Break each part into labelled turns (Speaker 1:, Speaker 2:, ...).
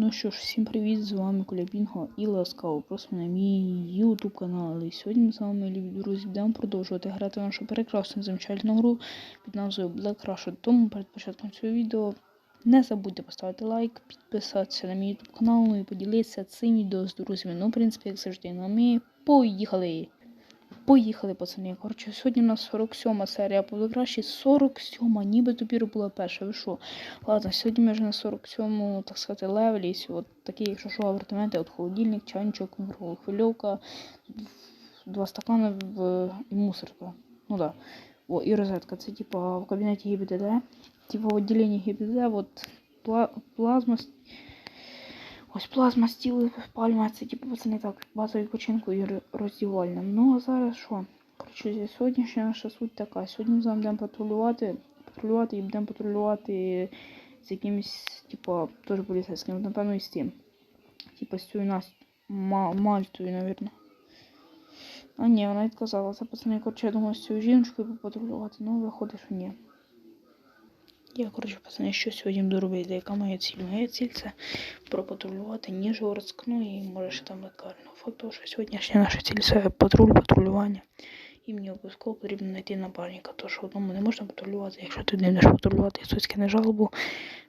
Speaker 1: Ну що ж, всім привіт, з вами Коля і ласкаво просимо на мій YouTube канал. І сьогодні ми з вами, любі друзі, будемо продовжувати грати нашу прекрасну замечательну гру під назвою Black Rush. Тому перед початком цього відео не забудьте поставити лайк, підписатися на мій YouTube канал ну і поділитися цим відео з друзями. Ну, в принципі, як завжди, ну ми поїхали! Поїхали, пацани. Коротше, сьогодні у нас 47 серія буде краще. 47, ніби тобі була перша. Ви що? Ладно, сьогодні ми вже на 47, так сказати, левелі. От такі, якщо що, апартаменти, от холодильник, чайничок, мікрохвильовка, два стакани в... і мусорка. Ну да. О, і розетка. Це типа в кабінеті ГІБДД. Типа в відділенні ГІБДД, от пла... плазма. Ось плазма стіл пальма, це типу пацани так, база відпочинку і роздівальна. Ну а зараз що? Коротше, сьогоднішня наша суть така. Сьогодні з вами будемо патрулювати, патрулювати і будемо патрулювати з якимось, типу, теж поліцейським, напевно, і з тим. Типа з цією Настю, Мальтою, навірно. А ні, вона відказалася, пацани, коротше, я думаю, з цією жіночкою патрулювати, ну виходить, що ні. Я, коротше, пацани, що сьогодні буду робити, яка моя ціль? Моя ціль це пропатрулювати Ніжгородськ, ну і може ще там лекарну. Факт того, що сьогоднішня наша ціль це патруль, патрулювання. І мені обов'язково потрібно знайти напарника, тому що одному не можна патрулювати. Якщо ти не будеш патрулювати і скине жалобу,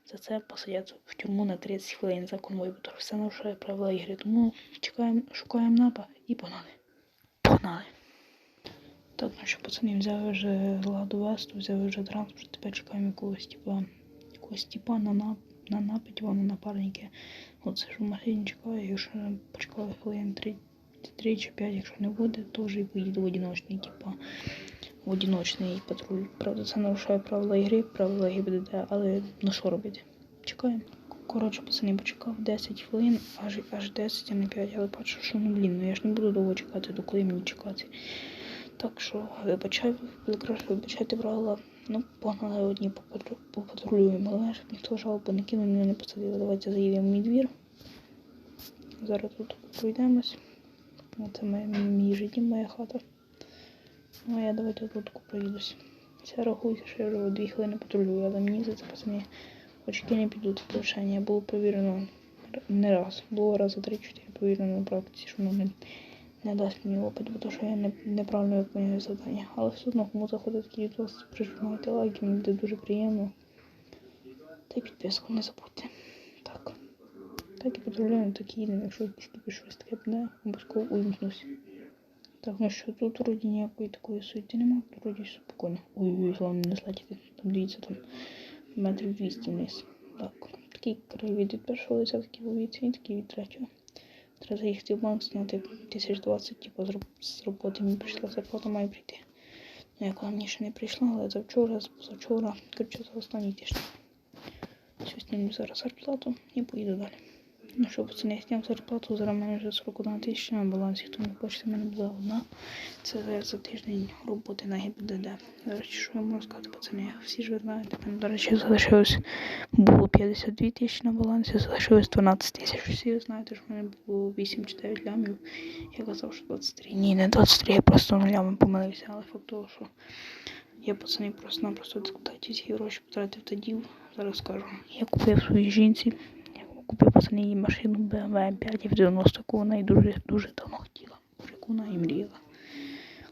Speaker 1: за це посадять в тюрму на 30 хвилин за конвой, бо все нарушає правила ігри. Тому чекаємо, шукаємо напа і погнали. Погнали. Так, ну що, пацани, взяли вже ладу весту, взяли вже транспорт, тепер чекаємо якогось типа, якогось типа на нап, на напить, на напарники. Оце ж в машині чекаю, якщо почекаю хвилин 3, 3 чи 5, якщо не буде, то вже поїду в одиночний, типа в одиночний патруль. Правда, це нарушає правила ігри, правила ГБДД, але ну що робити? Чекаємо. Коротше, пацани, почекав 10 хвилин, аж аж 10, а не 5, але бачу, що ну блін, ну я ж не буду довго чекати, до коли мені чекати. Так що вибачай, краще вибачайте правила. Ну, погнали одні попатрулюємо, але щоб ніхто жалоби не кинув, мене не посадили. Давайте заїдемо в мій двір. Зараз тут пройдемось. Це моя, мій житті, моя хата. Ну а я давайте тут проїдусь. Це рахується, що я вже дві хвилини патрулюю, але мені за це пацани очки не підуть в повишення. Було провірено не раз. Було раз за 3-4 провірено на практиці, що воно не не дасть мені опит, бо що я не, неправильно виконую завдання. Але все одно, кому заходить такий відео, прижимайте лайки, мені буде дуже приємно. Та й підписку не забудьте. Так. Так і патрулюємо, так і їдемо, якщо тобі щось таке буде, обов'язково увімкнусь. Так, ну що тут вроді ніякої такої суті немає, вроді спокійно. Ой-ой, головне не злетіти. Там дивіться там метрів 200 вниз. Так, такий краєвид від першого лиця, такий вовіці, і такий від третього. Треба заїхати в банк, зняти 1020, типу, з роботи мені прийшла зарплата, має прийти. Ну, як вона мені ще не прийшла, але завчора, завчора, коротше, за останній тиждень. Щось зніму зараз зарплату і поїду далі. Ну що, пацани, я зняв зарплату, зараз мене вже 41 тисяча на балансі, тому бачите, в мене була одна. Це за тиждень роботи на ГІБДД. До речі, що я можу розказати, пацани, всі ж ви знаєте, мене, до речі, залишилось, було 52 тисячі на балансі, залишилось 12 тисяч. Всі ви знаєте, що в мене було 8 чи 9 лямів. Я казав, що 23. Ні, не 23, я просто нулями помилився, але факт того, що я пацани просто-напросто депутаті ці гроші потратив тоді, зараз скажу. Я купив своїй жінці купив пацани її машину BMW 5 в 90 яку вона і дуже дуже давно хотіла. Про і мріяла.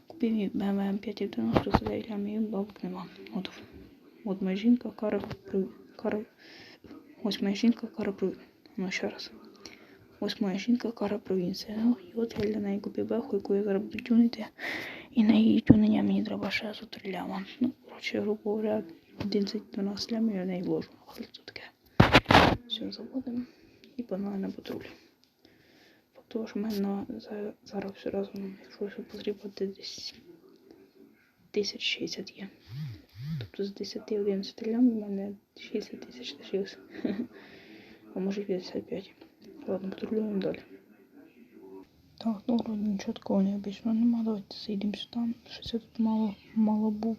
Speaker 1: Купив її BMW 5 в 90 за 9 і бабок нема. От, от моя жінка, кара, кара. Ось моя жінка, кара. Ну, ще раз. Ось моя жінка, кара провінція. Ну, і от я для неї купив беху, яку я зараз буду тюнити. І на її тюнення мені треба ще за 3 ляма. Ну, коротше, грубо говоря, 11-12 лямів я в неї вложу. Але це таке. Все, заводимо і на патруль. Тому що в мене зараз все разом, якщо потрібно, десь 1060 є. Тобто з 10-11 лям у мене 60 тисяч лишилося. А може 55. Ладно, патрулюємо далі. Так, ну вроді нічого такого необычного нема. Давайте заїдемо сюди. Щось тут мало мало був.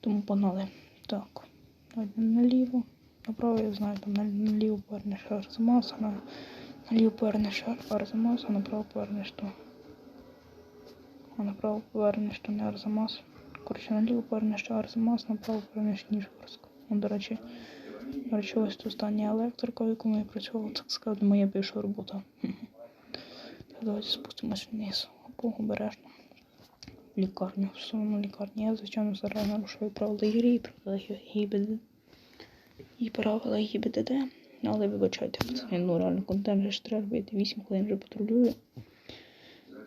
Speaker 1: Тому погнали. Так, давайте наліво. Направо я знаю, там наліво повернеш Арзамас, а на, наліво повернеш Арзамас, а направо повернеш то. А направо повернеш то не Арзамас. Коротше, наліво повернеш Арзамас, направо повернеш Ніжгорськ. Ну, до речі, До речі, ось тут остання електрика, в якому я працював, так сказати, моя більша робота. Давайте спустимось вниз. Обережно. Лікарню. В сторону лікарні. Я, звичайно, зараз нарушую правила ігри і правила ГІБДД. І правила ГІБДД. Але вибачайте, пацани, ну реально контент же ж треба робити. 8 хвилин вже патрулюю.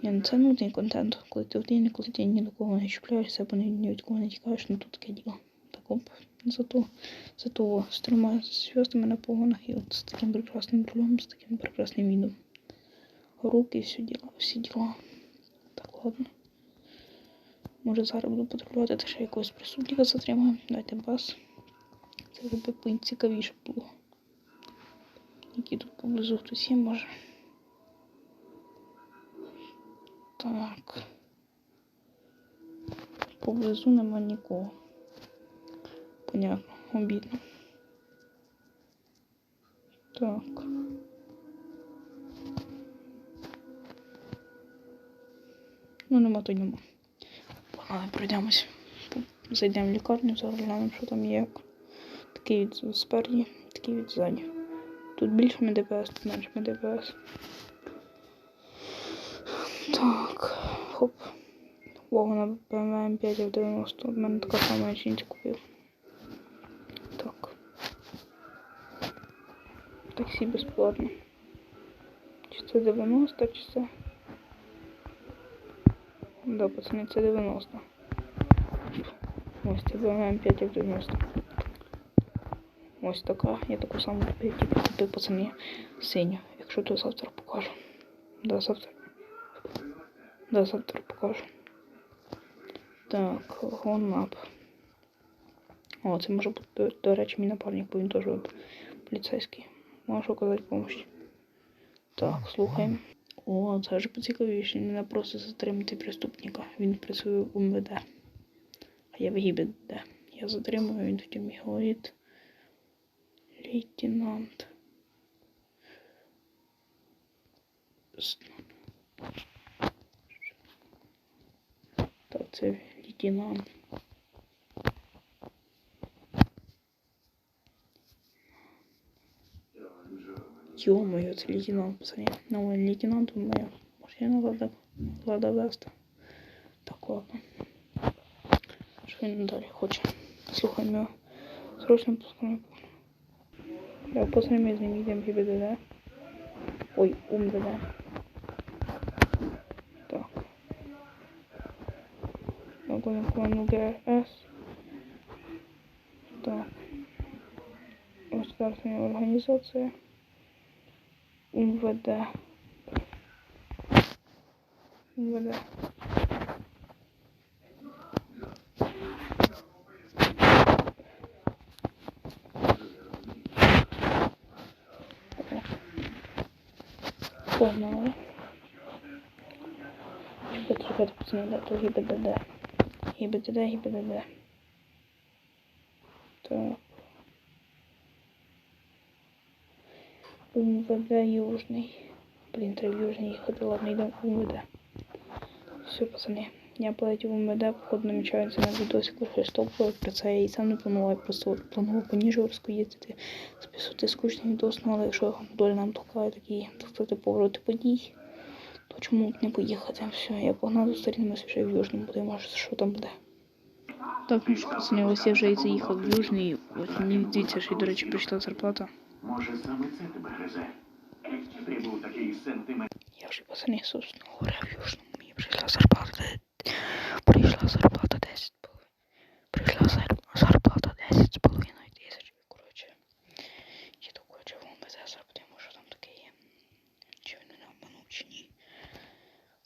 Speaker 1: Я не це нудний контент, коли ти один, коли ти ні до кого не чіпляєшся, або ні, від кого не тікаєш, ну тут таке діло. Так оп, зато, зато з трьома зв'язками на погонах і от з таким прекрасним рулем, з таким прекрасним відом. Руки, всі діла, всі діла. Так, ладно. Може зараз буду патрулювати, та ще якогось присутника затримаю. Дайте бас. Це вже би цікавіше було. Які тут поблизу хтось є, може. Так. Поблизу нема нікого. Понятно, обідно. Так. Ну, нема то й нема. Погнали, пройдемось. Зайдемо в лікарню, зараз глянемо, що там є. Такий від спереді, такий від ззаді. Тут більше МДПС, тут менше МДПС. Так, хоп. Вова на BMW M5 F90. У мене така сама чинці купив. Так. Таксі безплатно. Чи це 90, чи це? Да, пацани, це 90. Ось це BMW M5 F90. Ось така. Я таку саму типу купив пацани синю. Якщо то завтра покажу. Да, завтра. Да, завтра покажу. Так, гонмап. О, це може бути, до, до речі, мій напарник, бо він теж поліцейський. Можу оказати допомогу. Так, слухаємо. О, це вже поцікавіше. Не просто затримати преступника. Він працює в МВД. А я в ГІБД. Я затримую, він тоді мені говорить. Лейтенант. С- Так, це лейтенант. Ё-моё, це лейтенант, пацаны. Ну, лейтенант моя машина Лада, Лада Веста. Так, ладно. Що він далі хоче? Слухаємо його. Срочно пускаємо. Да, после мы заменим ГИБДД. Ой, УМВД. Так. Нагоним клану ГС. Так. Государственная организация. УМВД. УМВД. Погнали. Чекайте, чекайте, пацани, да, то ГІБДД. ГІБДД, ГІБДД. Так. УМВД Южний. Блін, треба в Южний їхати, ладно, йдемо в УМВД. Все, пацани. Я полетів в УМВД, походу намічається на відосик лише стопою про це я і сам не планував, я просто от планував по Ніжгородську їздити, записувати скучний відос, ну але якщо доля нам толкає такі, так сказати, повороти подій, то чому не поїхати? Все, я погнав зустрінемося вже в Южному, подивимося, що там буде. Так, ну що, пацани, ось я вже і заїхав в Южний, ось мені здається, що, й, до речі, прийшла зарплата.
Speaker 2: Може, саме це тебе гризе? Ти був такий сентимент.
Speaker 1: Я вже пацани, собственно говоря, в Южному. Мені прийшла зарплата. Де- Прийшла зарплата 10 з половиною. Прийшла зар- зарплата 10 з половиною тисяч. Коротше, їду, коротше, в МВЗ, зараз подивимо, що там таке є. Чи він мене обманув, чи ні.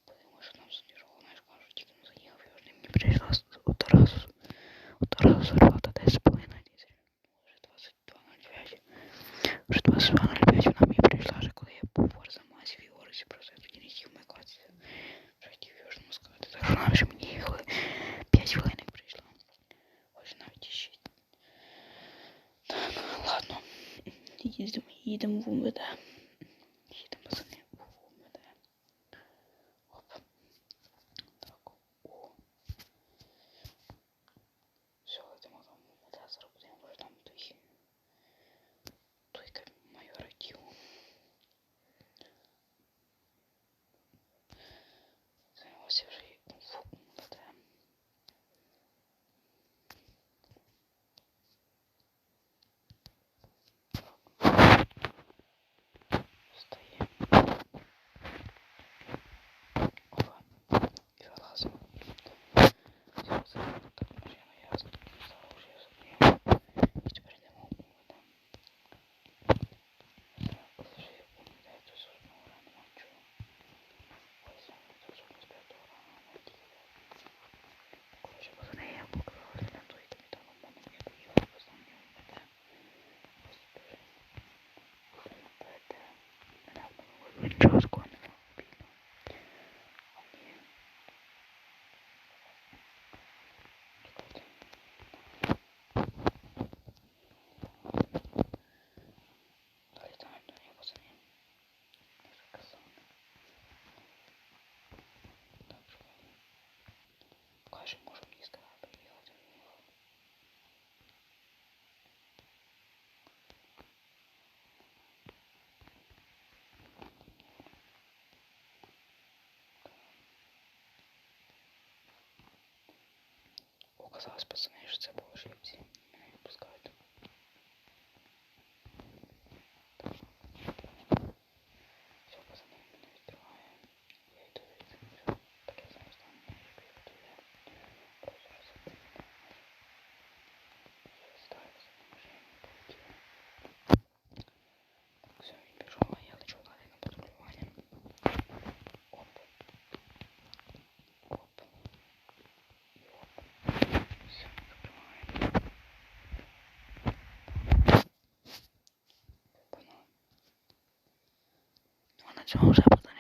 Speaker 1: Подивимо, що там задержало. Знаєш, кажу, тільки не заїхав в Южний. Мені прийшла з- одразу, одразу зарплата 10 з половиною тисяч. Вже 22.05. Вже 22.05 вона мені прийшла, вже коли я був в Арзамасі, в Ігорці, просто я тоді не хотів вмикатися. Вже хотів Южному сказати. Так що вона вже мені їхали 5 хвилин як прийшла. Ось навіть і 6. Так, ладно. Їдемо, їдемо казалось, пацаны, что це было шлюпси. 从来不